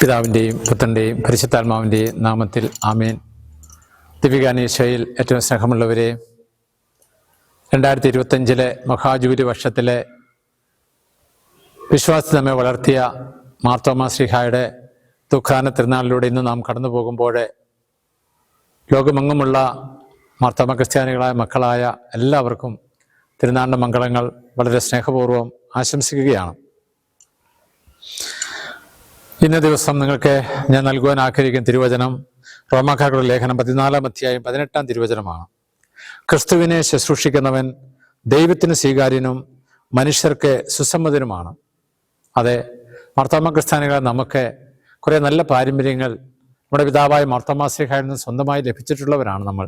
പിതാവിന്റെയും പുത്രന്റെയും പരിശുദ്ധാത്മാവിന്റെയും നാമത്തിൽ ആമേൻ. ദിവികാനീശയിൽ ഏറ്റവും സ്നേഹമുള്ളവരെ രണ്ടായിരത്തി ഇരുപത്തഞ്ചിലെ മഹാജൂരി വർഷത്തിലെ വിശ്വാസി നമ്മെ വളർത്തിയ മാർത്തോമ ശ്രീഹായുടെ ദുഃഖാന തിരുനാളിലൂടെ ഇന്ന് നാം കടന്നു പോകുമ്പോൾ ലോകമെങ്ങുമുള്ള മാർത്തോമ ക്രിസ്ത്യാനികളായ മക്കളായ എല്ലാവർക്കും തിരുനാളിന്റെ മംഗളങ്ങൾ വളരെ സ്നേഹപൂർവം ആശംസിക്കുകയാണ്. ഇന്ന ദിവസം നിങ്ങൾക്ക് ഞാൻ നൽകുവാൻ ആഗ്രഹിക്കുന്ന തിരുവചനം റോമാക്കാരുടെ ലേഖനം പതിനാലാം അധ്യായം പതിനെട്ടാം തിരുവചനമാണ്. ക്രിസ്തുവിനെ ശുശ്രൂഷിക്കുന്നവൻ ദൈവത്തിന് സ്വീകാര്യനും മനുഷ്യർക്ക് സുസമ്മതനുമാണ്. അതെ മർത്തമ്മ ക്രിസ്ത്യാനികളെ നമുക്ക് കുറേ നല്ല പാരമ്പര്യങ്ങൾ നമ്മുടെ പിതാവായ മാർത്തോമാശ്രീഹായിൽ നിന്ന് സ്വന്തമായി ലഭിച്ചിട്ടുള്ളവരാണ് നമ്മൾ.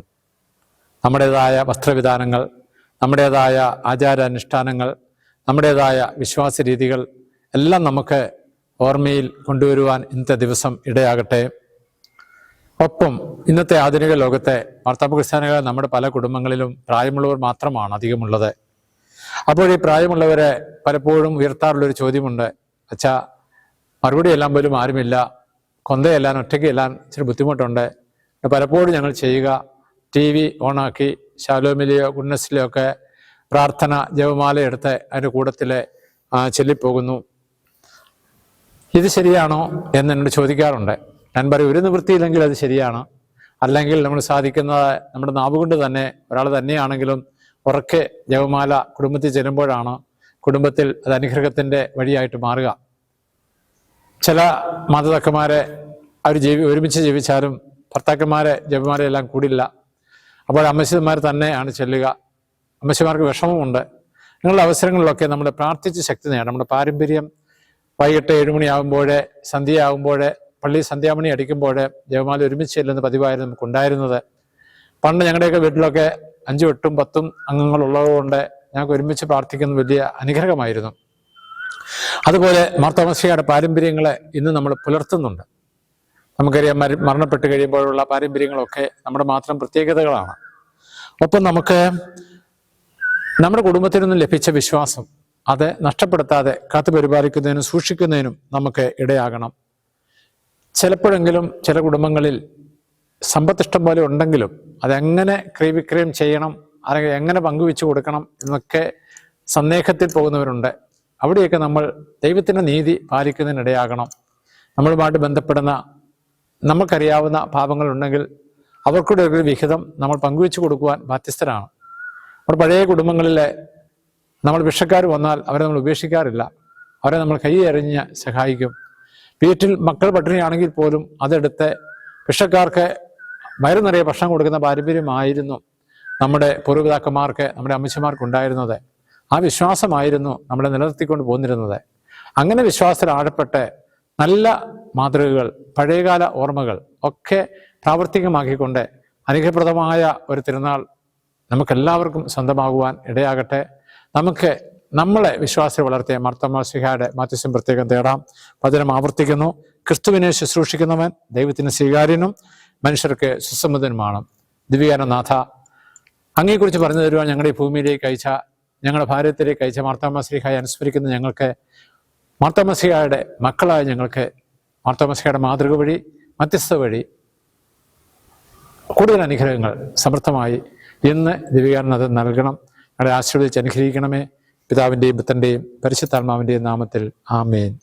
നമ്മുടേതായ വസ്ത്രവിധാനങ്ങൾ നമ്മുടേതായ ആചാരാനുഷ്ഠാനങ്ങൾ നമ്മുടേതായ വിശ്വാസ രീതികൾ എല്ലാം നമുക്ക് ഓർമ്മയിൽ കൊണ്ടുവരുവാൻ ഇന്നത്തെ ദിവസം ഇടയാകട്ടെ. ഒപ്പം ഇന്നത്തെ ആധുനിക ലോകത്തെ വാർത്താപ ക്രിസ്ത്യാനികൾ നമ്മുടെ പല കുടുംബങ്ങളിലും പ്രായമുള്ളവർ മാത്രമാണ് അധികമുള്ളത്. അപ്പോൾ ഈ പ്രായമുള്ളവരെ പലപ്പോഴും ഉയർത്താറുള്ളൊരു ചോദ്യമുണ്ട്. അച്ഛാ മറുപടി എല്ലാം പോലും ആരുമില്ല. കൊന്തയെല്ലാം ഒറ്റയ്ക്ക് എല്ലാം ഇച്ചിരി ബുദ്ധിമുട്ടുണ്ട്. പലപ്പോഴും ഞങ്ങൾ ചെയ്യുക ടി വി ഓണാക്കി ശാലോമിലെയോ ഗുഡ്നസിലെയോ ഒക്കെ പ്രാർത്ഥന ജപമാല എടുത്ത് അതിന്റെ കൂട്ടത്തിൽ ചൊല്ലിപ്പോകുന്നു. ഇത് ശരിയാണോ എന്ന് എന്നോട് ചോദിക്കാറുണ്ട്. ഞാൻ പറയും ഒരു നിവൃത്തിയില്ലെങ്കിൽ അത് ശരിയാണ്. അല്ലെങ്കിൽ നമ്മൾ സാധിക്കുന്ന നമ്മുടെ നാവുകൊണ്ട് തന്നെ ഒരാൾ തന്നെയാണെങ്കിലും ഉറക്കെ ജപമാല കുടുംബത്തിൽ ചെല്ലുമ്പോഴാണ് കുടുംബത്തിൽ അത് അനുഗ്രഹത്തിന്റെ വഴിയായിട്ട് മാറുക. ചില മാതാക്കന്മാരെ അവർ ജീവി ഒരുമിച്ച് ജീവിച്ചാലും ഭർത്താക്കന്മാരെ ജപമാലയെല്ലാം കൂടില്ല. അപ്പോൾ അമ്മച്ചിമാർ തന്നെയാണ് ചെല്ലുക. അമ്മച്ചിമാർക്ക് വിഷമമുണ്ട്. അങ്ങനെയുള്ള അവസരങ്ങളിലൊക്കെ നമ്മൾ പ്രാർത്ഥിച്ച് ശക്തി നേടാം നമ്മുടെ പാരമ്പര്യം വൈകിട്ട് ഏഴുമണിയാകുമ്പോഴേ സന്ധ്യയാകുമ്പോഴേ പള്ളി സന്ധ്യാമണി അടിക്കുമ്പോൾ ജപമാല ഒരുമിച്ച് ചെല്ലുന്ന പതിവായിരുന്നു നമുക്കുണ്ടായിരുന്നത്. പണ്ട് ഞങ്ങളുടെയൊക്കെ വീട്ടിലൊക്കെ അഞ്ചും എട്ടും പത്തും അംഗങ്ങളുള്ളതുകൊണ്ട് ഞങ്ങൾക്ക് ഒരുമിച്ച് പ്രാർത്ഥിക്കുന്ന വലിയ അനുഗ്രഹമായിരുന്നു. അതുപോലെ മാർത്തോമസിയുടെ പാരമ്പര്യങ്ങളെ ഇന്ന് നമ്മൾ പുലർത്തുന്നുണ്ട്. നമുക്കറിയാം മര മരണപ്പെട്ട് കഴിയുമ്പോഴുള്ള പാരമ്പര്യങ്ങളൊക്കെ നമ്മുടെ മാത്രം പ്രത്യേകതകളാണ്. ഒപ്പം നമുക്ക് നമ്മുടെ കുടുംബത്തിൽ നിന്നും ലഭിച്ച വിശ്വാസം അത് നഷ്ടപ്പെടുത്താതെ കാത്തു പരിപാലിക്കുന്നതിനും സൂക്ഷിക്കുന്നതിനും നമുക്ക് ഇടയാകണം. ചിലപ്പോഴെങ്കിലും ചില കുടുംബങ്ങളിൽ സമ്പത്തിഷ്ടം പോലെ ഉണ്ടെങ്കിലും അതെങ്ങനെ ക്രയവിക്രയം ചെയ്യണം അല്ലെങ്കിൽ എങ്ങനെ പങ്കുവെച്ചു കൊടുക്കണം എന്നൊക്കെ സന്ദേഹത്തിൽ പോകുന്നവരുണ്ട്. അവിടെയൊക്കെ നമ്മൾ ദൈവത്തിന്റെ നീതി പാലിക്കുന്നതിനിടയാകണം. നമ്മളുമായിട്ട് ബന്ധപ്പെടുന്ന നമുക്കറിയാവുന്ന പാപങ്ങളുണ്ടെങ്കിൽ അവർക്കൂടെ ഒരു വിഹിതം നമ്മൾ പങ്കുവെച്ചു കൊടുക്കുവാൻ ബാധ്യസ്ഥരാണ്. നമ്മുടെ പഴയ കുടുംബങ്ങളിലെ നമ്മൾ വിഷക്കാർ വന്നാൽ അവരെ നമ്മൾ ഉപേക്ഷിക്കാറില്ല. അവരെ നമ്മൾ കൈ സഹായിക്കും. വീട്ടിൽ മക്കൾ പട്ടിണിയാണെങ്കിൽ പോലും അതെടുത്ത് വിഷക്കാർക്ക് വയറു നിറയെ ഭക്ഷണം കൊടുക്കുന്ന പാരമ്പര്യമായിരുന്നു നമ്മുടെ പൂർവപിതാക്കന്മാർക്ക് നമ്മുടെ അമ്മച്ചിമാർക്ക് ഉണ്ടായിരുന്നത് ആ വിശ്വാസമായിരുന്നു നമ്മളെ നിലനിർത്തിക്കൊണ്ട് പോന്നിരുന്നത്. അങ്ങനെ വിശ്വാസത്തിൽ ആഴപ്പെട്ട് നല്ല മാതൃകകൾ പഴയകാല ഓർമ്മകൾ ഒക്കെ പ്രാവർത്തികമാക്കിക്കൊണ്ട് അനുഗ്രഹപ്രദമായ ഒരു തിരുനാൾ നമുക്കെല്ലാവർക്കും സ്വന്തമാകുവാൻ ഇടയാകട്ടെ. നമുക്ക് നമ്മളെ വിശ്വാസി വളർത്തിയ മർത്തമാസിഹയുടെ മാത്യസ്യം പ്രത്യേകം തേടാം. വചനം ആവർത്തിക്കുന്നു. ക്രിസ്തുവിനെ ശുശ്രൂഷിക്കുന്നവൻ ദൈവത്തിന് സ്വീകാര്യനും മനുഷ്യർക്ക് സുസമ്മതനുമാണ്. ദിവ്യാനനാഥ അങ്ങയെക്കുറിച്ച് പറഞ്ഞു തരുവാൻ ഞങ്ങളുടെ ഭൂമിയിലേക്ക് അയച്ച ഞങ്ങളുടെ ഭാരതത്തിലേക്ക് അയച്ച മാർത്താമശ്രീഹായി അനുസ്മരിക്കുന്ന ഞങ്ങൾക്ക് മാർത്താമശ്രീഹായുടെ മക്കളായ ഞങ്ങൾക്ക് മാർത്താമശ്രീഹയുടെ മാതൃക വഴി മധ്യസ്ഥ വഴി കൂടുതൽ അനുഗ്രഹങ്ങൾ സമൃദ്ധമായി ഇന്ന് ദിവ്യാനനാഥൻ നൽകണം. ഞങ്ങളെ ആശീർവദിച്ച് അനുഗ്രഹിക്കണമേ. പിതാവിന്റെയും പുത്രന്റെയും പരിശുദ്ധാത്മാവിന്റെയും നാമത്തിൽ ആമേൻ.